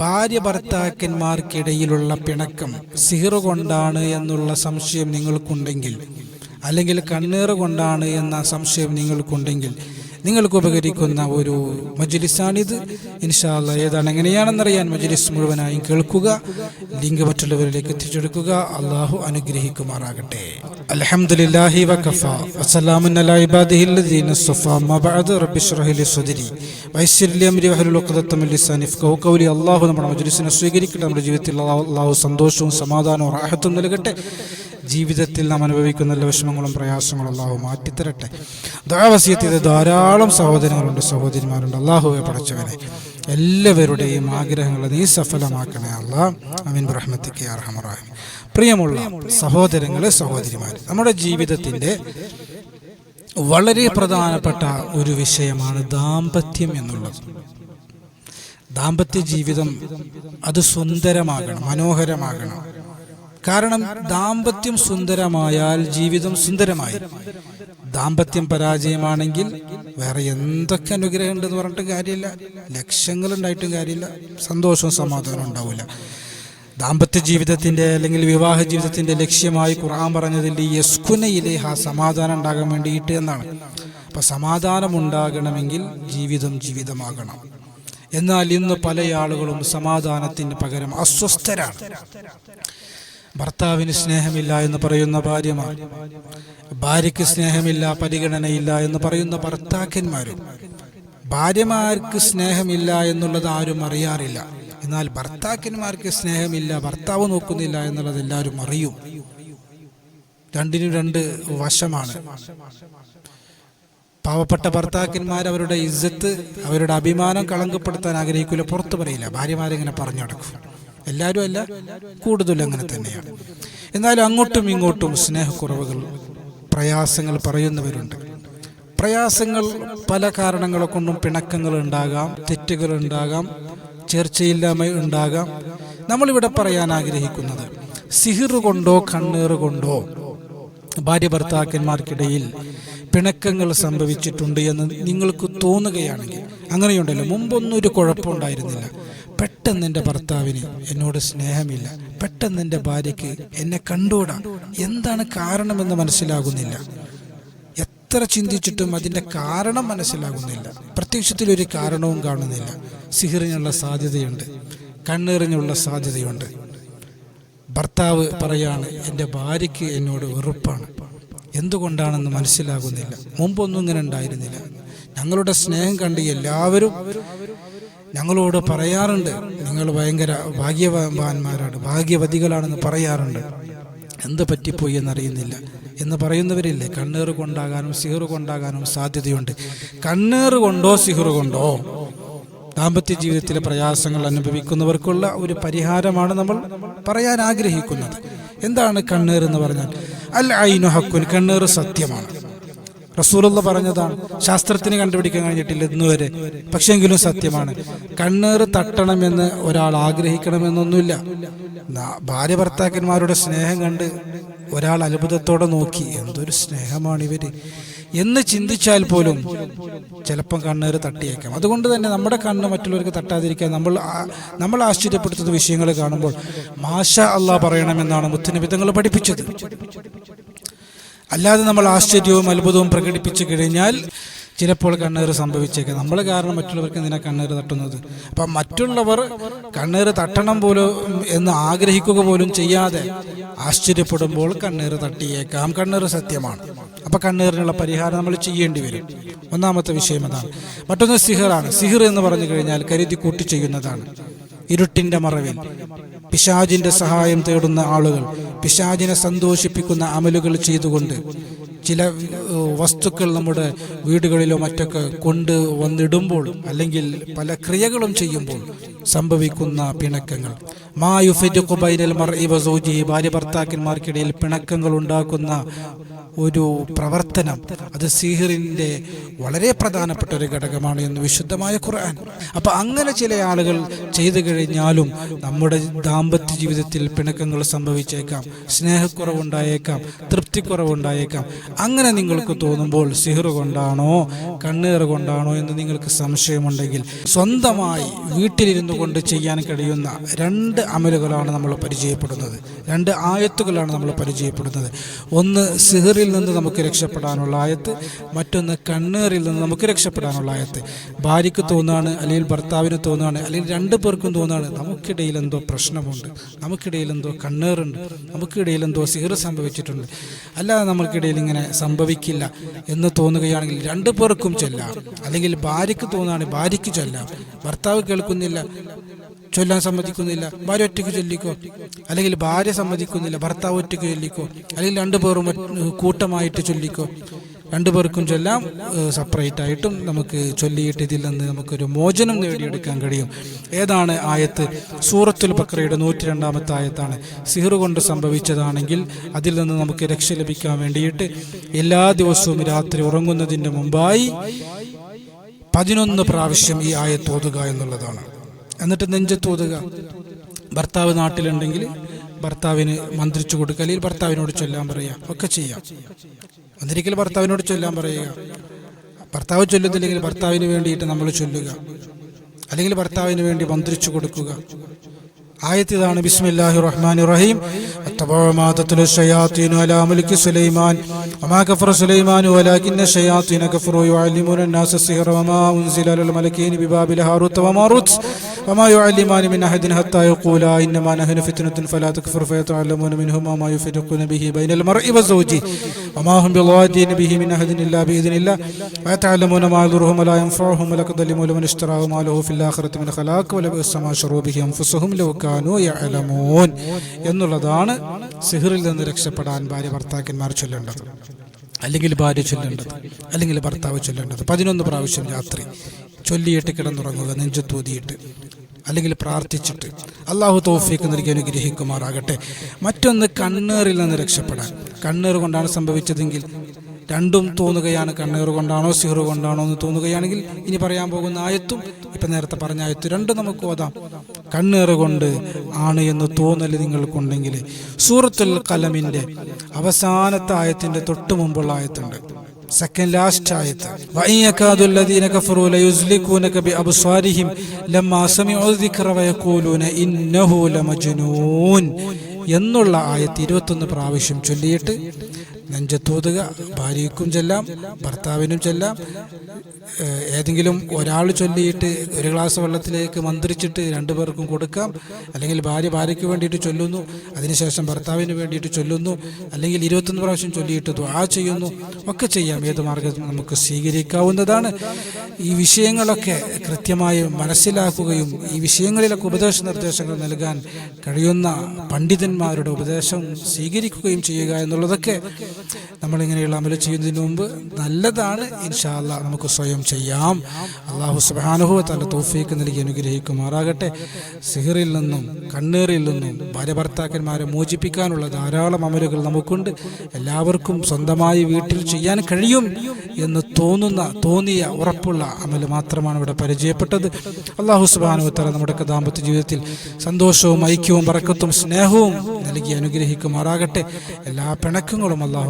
ഭാര്യ ഭർത്താക്കന്മാർക്കിടയിലുള്ള പിണക്കം സിഹിർ കൊണ്ടാണ് എന്നുള്ള സംശയം നിങ്ങൾക്കുണ്ടെങ്കിൽ അല്ലെങ്കിൽ കണ്ണീർ കൊണ്ടാണ് എന്ന സംശയം നിങ്ങൾക്കുണ്ടെങ്കിൽ നിങ്ങൾക്ക് ഉപകരിക്കുന്ന ഒരു മജ്ലിസാണിത് ഇൻഷാല്ല ഏതാണ് എങ്ങനെയാണെന്നറിയാൻ മജ്ലിസ് മുഴുവനായും കേൾക്കുക ലിങ്ക് മറ്റുള്ളവരിലേക്ക് എത്തിച്ചെടുക്കുക അള്ളാഹു അനുഗ്രഹിക്കുമാറാകട്ടെ അൽഹംദുലില്ലാഹി വകഫ വസ്സലാമുൻ അലാ ഇബാദിഹി الذين اصطفى ما بعد رب اشرح لي صدري ويسر لي امري واحلل عقدة من لساني يفقهوا قولي അള്ളാഹു നമ്മുടെ മജ്ലിസിനെ സ്വീകരിക്കട്ടെ നമ്മുടെ ജീവിതത്തിൽ അള്ളാഹു സന്തോഷവും സമാധാനവും റാഹത്തും നൽകട്ടെ ജീവിതത്തിൽ നാം അനുഭവിക്കുന്ന എല്ലാ വിഷമങ്ങളും പ്രയാസങ്ങളും അള്ളാഹു മാറ്റിത്തരട്ടെ. ദാവസ്യത്തിൽ ധാരാളം സഹോദരങ്ങളുണ്ട് സഹോദരിമാരുണ്ട്. അള്ളാഹുവെ പഠിച്ചവനെ എല്ലാവരുടെയും ആഗ്രഹങ്ങൾ നീ സഫലമാക്കണേ അള്ളാഹ് അമീൻ. ബ്രഹ്മത്തിക്ക് അർഹമറാഹിം പ്രിയമുള്ള സഹോദരങ്ങളെ സഹോദരിമാർ നമ്മുടെ ജീവിതത്തിന്റെ വളരെ പ്രധാനപ്പെട്ട ഒരു വിഷയമാണ് ദാമ്പത്യം എന്നുള്ളത്. ദാമ്പത്യ ജീവിതം അത് സുന്ദരമാകണം മനോഹരമാകണം. കാരണം ദാമ്പത്യം സുന്ദരമായാൽ ജീവിതം സുന്ദരമായി. ദാമ്പത്യം പരാജയമാണെങ്കിൽ വേറെ എന്തൊക്കെ അനുഗ്രഹം ഉണ്ടെന്ന് പറഞ്ഞിട്ട് കാര്യമില്ല. ലക്ഷ്യങ്ങൾ ഉണ്ടായിട്ടും കാര്യമില്ല. സന്തോഷവും സമാധാനവും ഉണ്ടാവില്ല. ദാമ്പത്യ ജീവിതത്തിന്റെ അല്ലെങ്കിൽ വിവാഹ ജീവിതത്തിന്റെ ലക്ഷ്യമായി ഖുർആൻ പറഞ്ഞതിൽ യസ്കുനയിലെ ആ സമാധാനം ഉണ്ടാകാൻ വേണ്ടിയിട്ട് എന്നാണ്. അപ്പൊ സമാധാനം ഉണ്ടാകണമെങ്കിൽ ജീവിതം ജീവിതമാകണം. എന്നാൽ ഇന്ന് പല ആളുകളും സമാധാനത്തിന് പകരം അസ്വസ്ഥരാണ്. ഭർത്താവിന് സ്നേഹമില്ല എന്ന് പറയുന്ന ഭാര്യമാർ ഭാര്യയ്ക്ക് സ്നേഹമില്ല പരിഗണനയില്ല എന്ന് പറയുന്ന ഭർത്താക്കന്മാരും ഭാര്യമാർക്ക് സ്നേഹമില്ല എന്നുള്ളത് ആരും അറിയാറില്ല. എന്നാൽ ഭർത്താക്കന്മാർക്ക് സ്നേഹമില്ല ഭർത്താവ് നോക്കുന്നില്ല എന്നുള്ളത് എല്ലാവരും അറിയും. രണ്ടിനും രണ്ട് വശമാണ്. പാവപ്പെട്ട ഭർത്താക്കന്മാർ അവരുടെ ഇജ്ജത്ത് അവരുടെ അഭിമാനം കളങ്കപ്പെടുത്താൻ ആഗ്രഹിക്കില്ല പുറത്തു പറയില്ല. ഭാര്യമാരെങ്ങനെ പറഞ്ഞു നടക്കും. എല്ലാവരും അല്ല കൂടുതലും അങ്ങനെ തന്നെയാണ്. എന്നാലും അങ്ങോട്ടും ഇങ്ങോട്ടും സ്നേഹക്കുറവുകൾ പ്രയാസങ്ങൾ പറയുന്നവരുണ്ട്. പ്രയാസങ്ങൾ പല കാരണങ്ങളെ കൊണ്ടും പിണക്കങ്ങൾ ഉണ്ടാകാം തെറ്റുകൾ ഉണ്ടാകാം ചേർച്ചയില്ലായ്മ ഉണ്ടാകാം. നമ്മളിവിടെ പറയാൻ ആഗ്രഹിക്കുന്നത് സിഹിർ കൊണ്ടോ കണ്ണീർ കൊണ്ടോ ഭാര്യ ഭർത്താക്കന്മാർക്കിടയിൽ പിണക്കങ്ങൾ സംഭവിച്ചിട്ടുണ്ട് എന്ന് നിങ്ങൾക്ക് തോന്നുകയാണെങ്കിൽ അങ്ങനെയുണ്ടല്ലോ. മുമ്പൊന്നും ഒരു കുഴപ്പമുണ്ടായിരുന്നില്ല പെട്ടെന്ന് എന്റെ ഭർത്താവിന് എന്നോട് സ്നേഹമില്ല. പെട്ടെന്ന് എന്റെ ഭാര്യയ്ക്ക് എന്നെ കണ്ടുകൂടാ? എന്താണ് കാരണമെന്ന് മനസ്സിലാകുന്നില്ല. എത്ര ചിന്തിച്ചിട്ടും അതിന്റെ കാരണം മനസ്സിലാകുന്നില്ല. പ്രത്യക്ഷത്തിൽ ഒരു കാരണവും കാണുന്നില്ല. സിഹിറിനുള്ള സാധ്യതയുണ്ട്. കണ്ണീറിനുള്ള സാധ്യതയുണ്ട്. ഭർത്താവ് പറയാണ് എന്റെ ഭാര്യയ്ക്ക് എന്നോട് വെറുപ്പാണ്. എന്തുകൊണ്ടാണെന്ന് മനസ്സിലാകുന്നില്ല. മുമ്പൊന്നും ഇങ്ങനെ ഉണ്ടായിരുന്നില്ല. ഞങ്ങളുടെ സ്നേഹം കണ്ട് എല്ലാവരും ഞങ്ങളോട് പറയാറുണ്ട്. നിങ്ങൾ ഭയങ്കര ഭാഗ്യവാന്മാരാണ് ഭാഗ്യവതികളാണെന്ന് പറയാറുണ്ട്. എന്ത് പറ്റിപ്പോയി എന്നറിയുന്നില്ല. എന്ന് പറയുന്നവരില്ലേ കണ്ണീർ കൊണ്ടാകാനും സിഹർ കൊണ്ടാകാനും സാധ്യതയുണ്ട്. കണ്ണീർ കൊണ്ടോ സിഹർ കൊണ്ടോ? ദാമ്പത്യ ജീവിതത്തിലെ പ്രയാസങ്ങൾ അനുഭവിക്കുന്നവർക്കുള്ള ഒരു പരിഹാരമാണ് നമ്മൾ പറയാൻ ആഗ്രഹിക്കുന്നത്. എന്താണ് കണ്ണീർ എന്ന് പറഞ്ഞാൽ? അൽ ഐനു ഹക്കുൻ കണ്ണീർ സത്യമാണ്. റസൂലുള്ള പറഞ്ഞതാണ് ശാസ്ത്രത്തിന് കണ്ടുപിടിക്കാൻ കഴിഞ്ഞിട്ടില്ല ഇന്നുവരെ. പക്ഷെങ്കിലും സത്യമാണ്. കണ്ണീർ തട്ടണമെന്ന് ഒരാൾ ആഗ്രഹിക്കണമെന്നൊന്നുമില്ല. ഭാര്യ ഭർത്താക്കന്മാരുടെ സ്നേഹം കണ്ട് ഒരാൾ അത്ഭുതത്തോടെ നോക്കി എന്തൊരു സ്നേഹമാണ് ഇവർ. എന്ന് ചിന്തിച്ചാൽ പോലും ചിലപ്പം കണ്ണീർ തട്ടിയേക്കാം. അതുകൊണ്ട് തന്നെ നമ്മുടെ കണ്ണ് മറ്റുള്ളവർക്ക് തട്ടാതിരിക്കാൻ നമ്മൾ നമ്മൾ ആശ്ചര്യപ്പെടുത്തുന്ന വിഷയങ്ങൾ കാണുമ്പോൾ മാഷ അള്ളാഹ് പറയണമെന്നാണ് മുത്തുനിബിതങ്ങൾ പഠിപ്പിച്ചത്. അല്ലാതെ നമ്മൾ ആശ്ചര്യവും അത്ഭുതവും പ്രകടിപ്പിച്ചു കഴിഞ്ഞാൽ ചിലപ്പോൾ കണ്ണേറ് സംഭവിച്ചേക്കാം. നമ്മൾ കാരണം മറ്റുള്ളവർക്ക് എന്തിനാണ് കണ്ണേറ് തട്ടുന്നത്? അപ്പം മറ്റുള്ളവർ കണ്ണേറ് തട്ടണം പോലും എന്ന് ആഗ്രഹിക്കുക പോലും ചെയ്യാതെ ആശ്ചര്യപ്പെടുമ്പോൾ കണ്ണേറ് തട്ടിയേക്കാം. കണ്ണേറ് സത്യമാണ്. അപ്പം കണ്ണേറിനുള്ള പരിഹാരം നമ്മൾ ചെയ്യേണ്ടി വരും. ഒന്നാമത്തെ വിഷയം അതാണ്. മറ്റൊന്ന് സിഹറാണ്. സിഹർ എന്ന് പറഞ്ഞു കഴിഞ്ഞാൽ കരുതി കൂട്ടി ചെയ്യുന്നതാണ്. ഇരുട്ടിന്റെ മറവിൽ. പിശാജിന്റെ സഹായം തേടുന്ന ആളുകൾ പിശാജിനെ സന്തോഷിപ്പിക്കുന്ന അമലുകൾ ചെയ്തുകൊണ്ട് ചില വസ്തുക്കൾ നമ്മുടെ വീടുകളിലോ മറ്റൊക്കെ കൊണ്ട് വന്നിടുമ്പോൾ അല്ലെങ്കിൽ പല ക്രിയകളും ചെയ്യുമ്പോൾ സംഭവിക്കുന്ന പിണക്കങ്ങൾ. മായുഫെ ബൈനൽ മർ ഇവ സൂചി ഭാര്യ ഭർത്താക്കന്മാർക്കിടയിൽ പിണക്കങ്ങൾ ഉണ്ടാക്കുന്ന ഒരു പ്രവർത്തനം. അത് സീഹറിന്റെ വളരെ പ്രധാനപ്പെട്ട ഒരു ഘടകമാണ് എന്ന് വിശുദ്ധമായ ഖുർആൻ. അപ്പം അങ്ങനെ ചില ആളുകൾ ചെയ്തു കഴിഞ്ഞാലും നമ്മുടെ ദാമ്പത്യ ജീവിതത്തിൽ പിണക്കങ്ങൾ സംഭവിച്ചേക്കാം. സ്നേഹക്കുറവുണ്ടായേക്കാം തൃപ്തിക്കുറവുണ്ടായേക്കാം. അങ്ങനെ നിങ്ങൾക്ക് തോന്നുമ്പോൾ സിഹർ കൊണ്ടാണോ കണ്ണീർ കൊണ്ടാണോ എന്ന് നിങ്ങൾക്ക് സംശയമുണ്ടെങ്കിൽ സ്വന്തമായി വീട്ടിലിരുന്നു കൊണ്ട് ചെയ്യാൻ കഴിയുന്ന രണ്ട് അമലുകളാണ് നമ്മൾ പരിചയപ്പെടുന്നത്. രണ്ട് ആയത്തുകളാണ് നമ്മൾ പരിചയപ്പെടുന്നത്. ഒന്ന് സിഹറിൽ നിന്ന് നമുക്ക് രക്ഷപ്പെടാനുള്ള ആയത്ത് മറ്റൊന്ന് കണ്ണേറിൽ നിന്ന് നമുക്ക് രക്ഷപ്പെടാനുള്ള ആയത്ത്. ഭാര്യയ്ക്ക് തോന്നുകയാണ് അല്ലെങ്കിൽ ഭർത്താവിന് തോന്നുകയാണ് അല്ലെങ്കിൽ രണ്ടു പേർക്കും തോന്നുകയാണ് നമുക്കിടയിൽ എന്തോ പ്രശ്നമുണ്ട് നമുക്കിടയിൽ എന്തോ കണ്ണേറുണ്ട് നമുക്കിടയിൽ എന്തോ സിഹർ സംഭവിച്ചിട്ടുണ്ട്. അല്ലാതെ നമുക്കിടയിൽ ഇങ്ങനെ സംഭവിക്കില്ല എന്ന് തോന്നുകയാണെങ്കിൽ രണ്ടു പേർക്കും ചെല്ലാം. അല്ലെങ്കിൽ ഭാര്യയ്ക്ക് തോന്നുകയാണ് ഭാര്യയ്ക്ക് ചൊല്ലാം. ഭർത്താവ് കേൾക്കുന്നില്ല ചൊല്ലാൻ സമ്മതിക്കുന്നില്ല. ഭാര്യ ഒറ്റയ്ക്ക് ചൊല്ലിക്കോ? അല്ലെങ്കിൽ ഭാര്യ സമ്മതിക്കുന്നില്ല. ഭർത്താവ് ഒറ്റയ്ക്ക് ചൊല്ലിക്കോ? അല്ലെങ്കിൽ രണ്ടുപേരും കൂട്ടമായിട്ട് ചൊല്ലിക്കോ? രണ്ടുപേർക്കും ചൊല്ലാം സെപ്പറേറ്റ് ആയിട്ടും നമുക്ക് ചൊല്ലിയിട്ട് ഇതിൽ നിന്ന് നമുക്കൊരു മോചനം നേടിയെടുക്കാൻ കഴിയും. ഏതാണ് ആയത്ത്? സൂറത്തുൽ ബക്രയുടെ നൂറ്റി രണ്ടാമത്തെ ആയത്താണ്. സിഹർ കൊണ്ട് സംഭവിച്ചതാണെങ്കിൽ അതിൽ നിന്ന് നമുക്ക് രക്ഷ ലഭിക്കാൻ വേണ്ടിയിട്ട് എല്ലാ ദിവസവും രാത്രി ഉറങ്ങുന്നതിന് മുമ്പായി പതിനൊന്ന് പ്രാവശ്യം ഈ ആയത്ത് ഓതുക എന്നുള്ളതാണ്. എന്നിട്ട് നെഞ്ചത്തൂതുക ഭർത്താവ് നാട്ടിലുണ്ടെങ്കിൽ ഭർത്താവിന് മന്ത്രിച്ചു കൊടുക്കുക. അല്ലെങ്കിൽ ഭർത്താവിനോട് ചൊല്ലാൻ പറയുക. ഒക്കെ ചെയ്യാം. ഒന്നിരിക്കൽ ഭർത്താവിനോട് ചൊല്ലാൻ പറയുക. ഭർത്താവ് ചൊല്ലുന്നില്ലെങ്കിൽ ഭർത്താവിന് വേണ്ടിയിട്ട് നമ്മൾ ചൊല്ലുക. അല്ലെങ്കിൽ ഭർത്താവിന് വേണ്ടി മന്ത്രിച്ചു കൊടുക്കുക. ആയത്ത് ഇതാണ് ബിസ്മില്ലാഹി റഹ്മാൻ റഹീം اتبعوا ما تتلو الشياطين على ملك سليمان وما كفر سليمان ولكن الشياطين كفروا يعلمون الناس السحر وما أنزل على الملكين ببابل هاروت وماروت وما يعلمان من أحد حتى يقولا إنما نحن فتنة فلا تكفر فيتعلمون منهما ما يفرقون به بين المرء وزوجه وما هم بضادين به من أحد إلا بإذن الله ويتعلمون ما يضرهم ولا ينفعهم ولقد علموا لمن اشتراه ما له في الآخرة من خلاق ولبئس ما شروا به أنفسهم لو كانوا കാനു യഅലമൂൻ എന്നുള്ളതാണ് സിഹറിൽ നിന്ന് രക്ഷപ്പെടാൻ ഭാര്യ ഭർത്താക്കന്മാർ ചൊല്ലേണ്ടത്. അല്ലെങ്കിൽ ഭാര്യ ചൊല്ലേണ്ടത്. അല്ലെങ്കിൽ ഭർത്താവ് ചൊല്ലേണ്ടത്. പതിനൊന്ന് പ്രാവശ്യം രാത്രി ചൊല്ലിയിട്ട് കിടന്നുറങ്ങുക നെഞ്ചത്തൂതിയിട്ട് അല്ലെങ്കിൽ പ്രാർത്ഥിച്ചിട്ട്. അള്ളാഹു തോഫിക്ക് നൽകി അനുഗ്രഹിക്കുമാറാകട്ടെ. മറ്റൊന്ന് കണ്ണേറിൽ നിന്ന് രക്ഷപ്പെടാൻ. കണ്ണേർ കൊണ്ടാണ് സംഭവിച്ചതെങ്കിൽ രണ്ടും തോന്നുകയാണ്. കണ്ണേർ കൊണ്ടാണോ സിഹർ കൊണ്ടാണോ എന്ന് തോന്നുകയാണെങ്കിൽ ഇനി പറയാൻ പോകുന്ന ആയത്തും ഇപ്പം നേരത്തെ പറഞ്ഞ ആയത്തും രണ്ടും നമുക്ക് ഓതാം. കണ്ണേറ് കൊണ്ട് ആണ് എന്ന് തോന്നൽ നിങ്ങൾക്കുണ്ടെങ്കിൽ സൂറത്തുൽ കലമിന്റെ അവസാനത്തെ ആയത്തിന്റെ തൊട്ടു മുമ്പുള്ള ആയത്തുണ്ട്. സെക്കൻഡ് ലാസ്റ്റ് ആയത്ത്. വയ്യക്കാതുല്ലദീന കഫറു ലയുസ്ലിക്കൂനക ബി അബ്സാരിഹിം ലമ്മ സമിഉ ദിക്റ വയഖൂലൂന ഇന്നഹു ലമജ്നൂൻ എന്നുള്ള ആയത്ത് ഇരുപത്തൊന്ന് പ്രാവശ്യം ചൊല്ലിയിട്ട് നെഞ്ചത്തൂതുക ഭാര്യയ്ക്കും ചെല്ലാം ഭർത്താവിനും ചെല്ലാം. ഏതെങ്കിലും ഒരാൾ ചൊല്ലിയിട്ട് ഒരു ഗ്ലാസ് വെള്ളത്തിലേക്ക് മന്ത്രിച്ചിട്ട് രണ്ടു പേർക്കും കൊടുക്കാം. അല്ലെങ്കിൽ ഭാര്യ ഭാര്യയ്ക്ക് വേണ്ടിയിട്ട് ചൊല്ലുന്നു അതിനുശേഷം ഭർത്താവിന് വേണ്ടിയിട്ട് ചൊല്ലുന്നു അല്ലെങ്കിൽ ഇരുപത്തൊന്ന് പ്രാവശ്യം ചൊല്ലിയിട്ട് ദ്വാ ചെയ്യുന്നു ഒക്കെ ചെയ്യാം. ഏത് മാർഗം നമുക്ക് സ്വീകരിക്കാവുന്നതാണ്. ഈ വിഷയങ്ങളൊക്കെ കൃത്യമായി മനസ്സിലാക്കുകയും ഈ വിഷയങ്ങളിലൊക്കെ ഉപദേശ നിർദ്ദേശങ്ങൾ നൽകാൻ കഴിയുന്ന പണ്ഡിതന്മാരുടെ ഉപദേശം സ്വീകരിക്കുകയും ചെയ്യുക എന്നുള്ളതൊക്കെ നമ്മളിങ്ങനെയുള്ള അമല ചെയ്യുന്നതിന് മുമ്പ് നല്ലതാണ്. ഇൻഷാല്ല നമുക്ക് സ്വയം ചെയ്യാം. അള്ളാഹു സുബാനുഹു തല തോഫീക്ക് നൽകി അനുഗ്രഹിക്കുമാറാകട്ടെ. സിഹറിൽ നിന്നും കണ്ണീറിൽ നിന്നും ഭാര്യ ഭർത്താക്കന്മാരെ മോചിപ്പിക്കാനുള്ള ധാരാളം അമലുകൾ നമുക്കുണ്ട്. എല്ലാവർക്കും സ്വന്തമായി വീട്ടിൽ ചെയ്യാൻ കഴിയും എന്ന് തോന്നുന്ന തോന്നിയ ഉറപ്പുള്ള അമൽ മാത്രമാണ് ഇവിടെ പരിചയപ്പെട്ടത്. അള്ളാഹു സുബാനു തല നമ്മുടെ ദാമ്പത്യ ജീവിതത്തിൽ സന്തോഷവും ഐക്യവും പറക്കത്തും സ്നേഹവും നൽകി അനുഗ്രഹിക്കുമാറാകട്ടെ. എല്ലാ പിണക്കങ്ങളും അള്ളാഹു